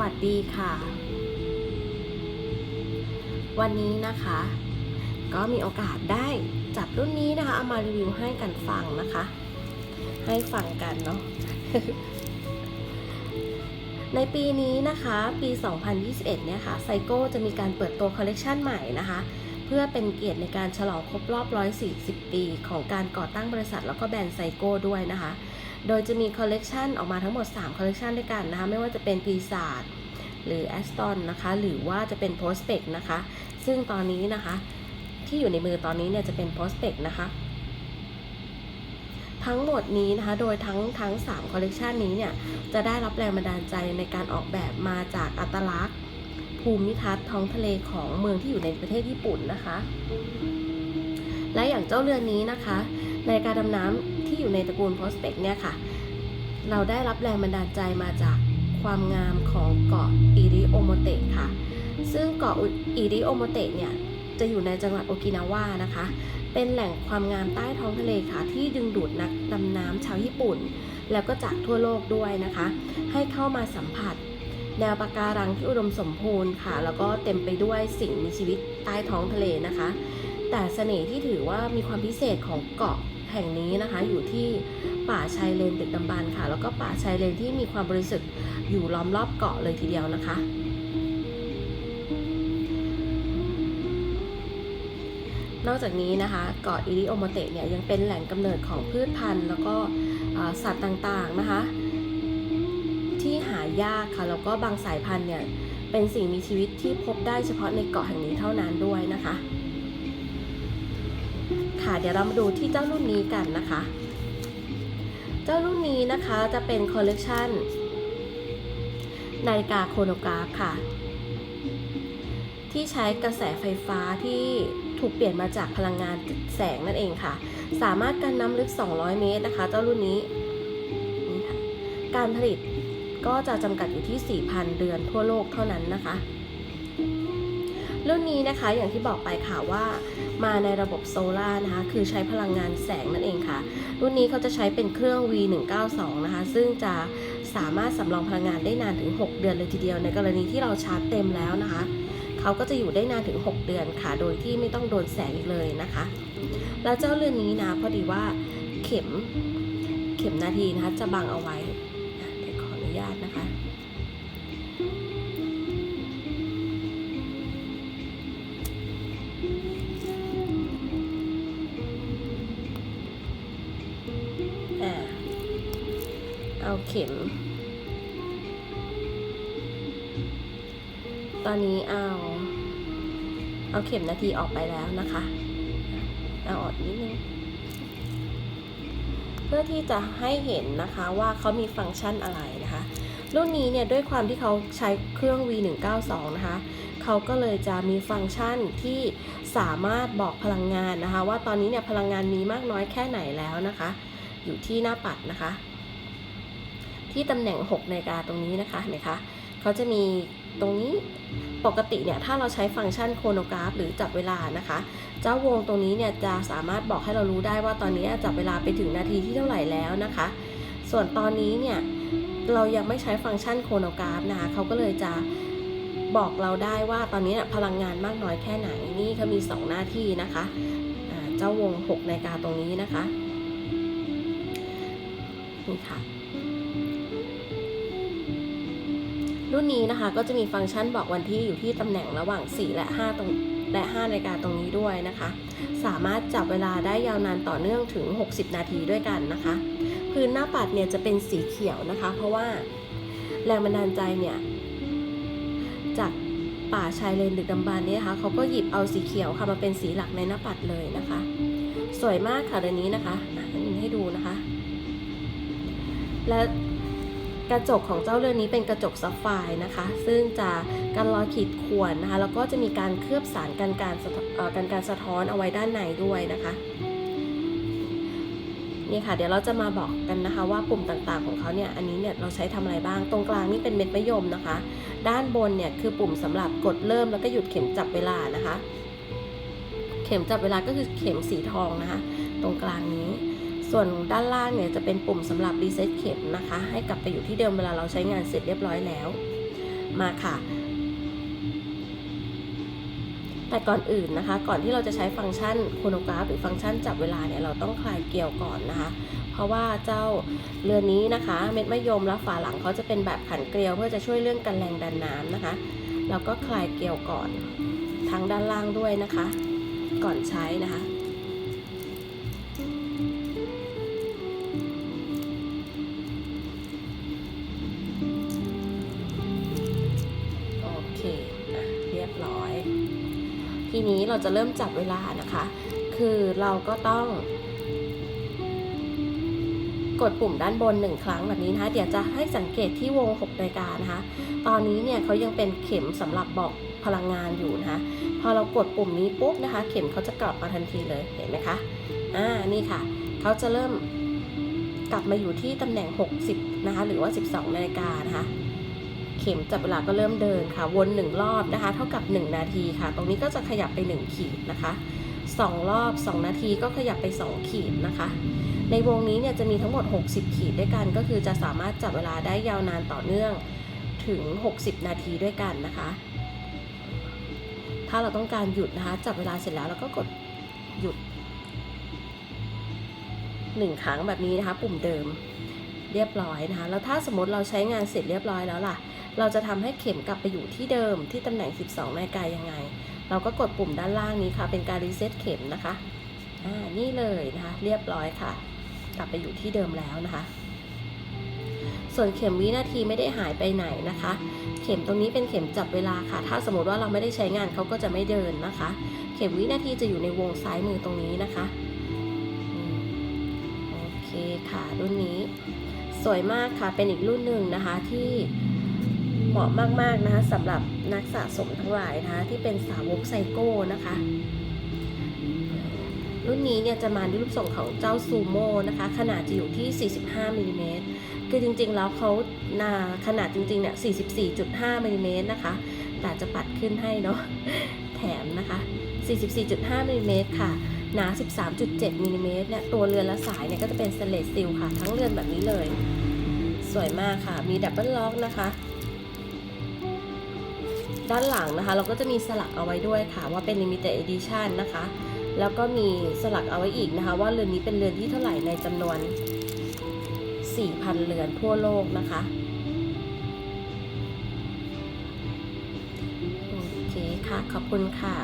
วัสดีค่ะ วันนี้นะคะ ก็มีโอกาสได้จับรุ่นนี้นะคะเอามารีวิวให้กันฟังนะคะ ให้ฟังกันเนาะในปีนี้นะคะปี 2021 เนี่ยค่ะไซโก้จะมีการเปิดตัวคอลเลกชันใหม่นะคะ เพื่อเป็นเกียรติในการฉลองครบรอบ 140 ปี ของการก่อตั้งบริษัทแล้วก็แบรนด์ไซโก้ด้วยนะคะ โดยจะมีคอลเลกชันออกมาทั้งหมด 3 คอลเลกชันด้วยกันนะคะ ไม่ว่าจะเป็นปีศาจหรือแอสตันนะคะ หรือว่าจะเป็นโพสเปกนะคะ ซึ่งตอนนี้นะคะ ที่อยู่ในมือตอนนี้เนี่ยจะเป็นโพสเปกนะคะ ทั้งหมดนี้นะคะ โดยทั้งทั้ง3คอลเลกชันนี้เนี่ย จะได้รับแรงบันดาลใจในการออกแบบมาจากอัตลักษณ์ ภูมิทัศน์ท้องทะเลของเมืองที่อยู่ในประเทศญี่ปุ่นนะคะ และอย่างเจ้าเรือนนี้นะคะ ในการดำน้ำ ที่อยู่ในตระกูลโพสเปกเนี่ยค่ะ เราได้รับแรงบันดาลใจมาจากความงามของเกาะอิริโอโมเตะค่ะ ซึ่งเกาะอิริโอโมเตะเนี่ยจะอยู่ในจังหวัดโอกินาวานะคะ เป็นแหล่งความงามใต้ท้องทะเลค่ะ ที่ดึงดูดนักดำน้ำชาวญี่ปุ่น แล้วก็จากทั่วโลกด้วยนะคะ ให้เข้ามาสัมผัส แนวปะการังที่อุดมสมบูรณ์ค่ะ แล้วก็เต็มไปด้วยสิ่งมีชีวิตใต้ท้องทะเลนะคะ แต่เสน่ห์ที่ถือว่ามีความพิเศษของเกาะ แห่งนี้นะคะ อยู่ที่ป่าชายเลนดึกดำบรรค่ะ แล้วก็ป่าชายเลนที่มีความบริสุทธิ์อยู่ล้อมรอบเกาะเลยทีเดียวนะคะนอกจากนี้นะคะเกาะอิริโอโมเตะเนี่ยยังเป็นแหล่งกำเนิดของพืชพันธุ์ แล้วก็สัตว์ต่างๆนะคะ ที่หายากค่ะแล้วก็บางสายพันธุ์เนี่ยเป็นสิ่งมีชีวิตที่พบได้เฉพาะในเกาะแห่งนี้เท่านั้นด้วยนะคะ เดี๋ยวเรามาดูที่เจ้ารุ่นนี้กันนะคะ เจ้ารุ่นนี้นะคะจะเป็นคอลเลกชันนาฬิกาโครโนกราฟค่ะ ที่ใช้กระแสไฟฟ้าที่ถูกเปลี่ยนมาจากพลังงานแสงนั่นเองค่ะ สามารถกันน้ำลึก 200 เมตรนะคะ เจ้ารุ่นนี้นี่ค่ะการผลิตก็จะจำกัดอยู่ที่ 4,000เรือนทั่วโลกเท่านั้นนะคะ รุ่นนี้นะคะอย่างที่บอกไปค่ะว่ามาในระบบโซลาร์นะคะคือใช้พลังงานแสงนั่นเองค่ะ รุ่นนี้เขาจะใช้เป็นเครื่อง V192 นะคะ ซึ่งจะสามารถสำรองพลังงานได้นานถึง 6 เดือนเลยทีเดียว ในกรณีที่เราชาร์จเต็มแล้วนะคะเขาก็จะอยู่ได้นานถึง 6 เดือนค่ะ โดยที่ไม่ต้องโดนแสงอีกเลยนะคะ แล้วเจ้าเรือนนี้นะพอดีว่าเข็มเข็มนาทีนะคะจะบังเอาไว้อะเดี๋ยวขออนุญาตนะคะ เอาเข็ม ตอนนี้เอา เอาเข็มนาทีออกไปแล้วนะคะ เอาออกนิดนึง เพื่อที่จะให้เห็นนะคะว่าเขามีฟังก์ชันอะไรนะคะ รุ่นนี้เนี่ยด้วยความที่เขาใช้เครื่อง V192 นะคะเขาก็เลยจะมีฟังก์ชันที่สามารถบอกพลังงานนะคะ ว่าตอนนี้เนี่ยพลังงานมีมากน้อยแค่ไหนแล้วนะคะ อยู่ที่หน้าปัดนะคะ ที่ตำแหน่ง6นาฬิกาตรงนี้นะคะเห็นไหมคะเขาจะมีตรงนี้ปกติเนี่ยถ้าเราใช้ฟังก์ชันโครโนกราฟ หรือจับเวลานะคะ เจ้าวงตรงนี้เนี่ยจะสามารถบอกให้เรารู้ได้ว่าตอนนี้จับเวลาไปถึงนาทีที่เท่าไหร่แล้วนะคะ ส่วนตอนนี้เนี่ยเรายังไม่ใช้ฟังก์ชันโครโนกราฟนะคะเขาก็เลยจะบอกเราได้ว่าตอนนี้นพลังงานมากน้อยแค่ไหนนี่เขามี 2 หน้าที่นะคะเจ้าวง6นาฬิกาตรงนี้นะคะนี่ค่ะ รุ่นนี้นะคะก็จะมีฟังก์ชันบอกวันที่อยู่ที่ตำแหน่งระหว่าง 4 และ 5 ตรงและ5นาฬิกาตรงนี้ด้วยนะคะ สามารถจับเวลาได้ยาวนานต่อเนื่องถึง 60 นาทีด้วยกันนะคะ พื้นหน้าปัดเนี่ยจะเป็นสีเขียวนะคะ เพราะว่าแรงบันดาลใจเนี่ยจากป่าชายเลนดึกดำบรรพ์เนี่ยนะคะเขาก็หยิบเอาสีเขียวค่ะมาเป็นสีหลักในหน้าปัดเลยนะคะ สวยมากค่ะเดี๋ยวนี้นะคะอะอันนี้ให้ดูนะคะ และ กระจกของเจ้าเรือนนี้เป็นกระจกซัฟไฟนะคะ ซึ่งจะกันรอยขีดข่วนนะคะ แล้วก็จะมีการเคลือบสารกันการกันการสะท้อนเอาไว้ด้านในด้วยนะคะนี่ค่ะเดี๋ยวเราจะมาบอกกันนะคะว่าปุ่มต่างๆของเขาเนี่ยอันนี้เนี่ยเราใช้ทำอะไรบ้างตรงกลางนี่เป็นเม็ดมะยมนะคะ ด้านบนเนี่ยคือปุ่มสำหรับกดเริ่มแล้วก็หยุดเข็มจับเวลานะคะ เข็มจับเวลาก็คือเข็มสีทองนะคะ ตรงกลางนี้ ส่วนด้านล่างเนี่ยจะเป็นปุ่มสำหรับรีเซ็ตเข็มนะคะ ให้กลับไปอยู่ที่เดิมเวลาเราใช้งานเสร็จเรียบร้อยแล้ว มาค่ะ แต่ก่อนอื่นนะคะ ก่อนที่เราจะใช้ฟังก์ชันโคโนกราฟ หรือฟังก์ชันจับเวลาเนี่ยเราต้องคลายเกลียวก่อนนะคะ เพราะว่าเจ้าเรือนนี้นะคะ เม็ดมะยมและฝาหลังเขาจะเป็นแบบขันเกลียวเพื่อจะช่วยเรื่องกันแรงดันน้ำนะคะเราก็คลายเกลียวก่อนทั้งด้านล่างด้วยนะคะ ก่อนใช้นะคะ ทีนี้เราจะเริ่มจับเวลานะคะ คือเราก็ต้อง กดปุ่มด้านบนหนึ่งครั้งแบบนี้นะคะ เดี๋ยวจะให้สังเกตที่วง6นาฬิกานะคะ ตอนนี้เนี่ยเขายังเป็นเข็มสำหรับบอกพลังงานอยู่นะคะ พอเรากดปุ่มนี้ปุ๊บนะคะ เข็มเขาจะกลับมาทันทีเลยเห็นไหมคะอ่านี่ค่ะเขาจะเริ่มกลับมาอยู่ที่ตำแหน่ง 60 นะคะ หรือว่า 12 นาฬิกานะคะ เข็มจับเวลาก็เริ่มเดินค่ะ วน 1 รอบนะคะ เท่ากับ 1 นาทีค่ะ ตรงนี้ก็จะขยับไป 1 ขีดนะคะ 2 รอบ 2 นาทีก็ขยับไป 2 ขีดนะคะ ในวงนี้เนี่ยจะมีทั้งหมด 60 ขีดด้วยกัน ก็คือจะสามารถจับเวลาได้ยาวนานต่อเนื่องถึง 60 นาทีด้วยกันนะคะ ถ้าเราต้องการหยุดนะคะ จับเวลาเสร็จแล้วเราก็กดหยุดหนึ่งครั้งแบบนี้นะคะ ปุ่มเดิมเรียบร้อยนะคะ แล้วถ้าสมมติเราใช้งานเสร็จเรียบร้อยแล้วล่ะ เราจะทำให้เข็มกลับไปอยู่ที่เดิมที่ตำแหน่ง 12นาฬิกายังไง เราก็กดปุ่มด้านล่างนี้ค่ะ เป็นการรีเซ็ตเข็มนะคะอ่านี่เลยนะคะ เรียบร้อยค่ะ กลับไปอยู่ที่เดิมแล้วนะคะ ส่วนเข็มวินาทีไม่ได้หายไปไหนนะคะ เข็มตรงนี้เป็นเข็มจับเวลาค่ะ ถ้าสมมติว่าเราไม่ได้ใช้งานเขาก็จะไม่เดินนะคะ เข็มวินาทีจะอยู่ในวงซ้ายมือตรงนี้นะคะโอเคค่ะ รุ่นนี้สวยมากค่ะ เป็นอีกรุ่นหนึ่งนะคะที่ เหมาะมากๆนะคะสำหรับนักสะสมทั้งหลายนะคะที่เป็นสาวกไซโก้นะคะรุ่นนี้เนี่ยจะมาในรูปทรงของเจ้าซูโม่นะคะขนาดจะอยู่ที่ 45มิลลิเมตรคือจริงๆแล้วเขานาขนาดจริงๆเนี่ย 44.5มิลลิเมตรนะคะแต่จะปัดขึ้นให้เนาะแถมนะคะ 44.5มิลลิเมตรค่ะหนา 13.7มิลลิเมตรเนี่ยตัวเรือนและสายเนี่ยก็จะเป็นสเลสสตีลค่ะ ทั้งเรือนแบบนี้เลย สวยมากค่ะ มีดับเบิลล็อกนะคะ ด้านหลังนะคะ เราก็จะมีสลักเอาไว้ด้วยค่ะว่าเป็น limited edition นะคะ แล้วก็มีสลักเอาไว้อีกนะคะ ว่าเรือนนี้เป็นเรือนที่เท่าไหร่ในจำนวน 4,000 เรือนทั่วโลกนะคะโอเคค่ะ ขอบคุณค่ะ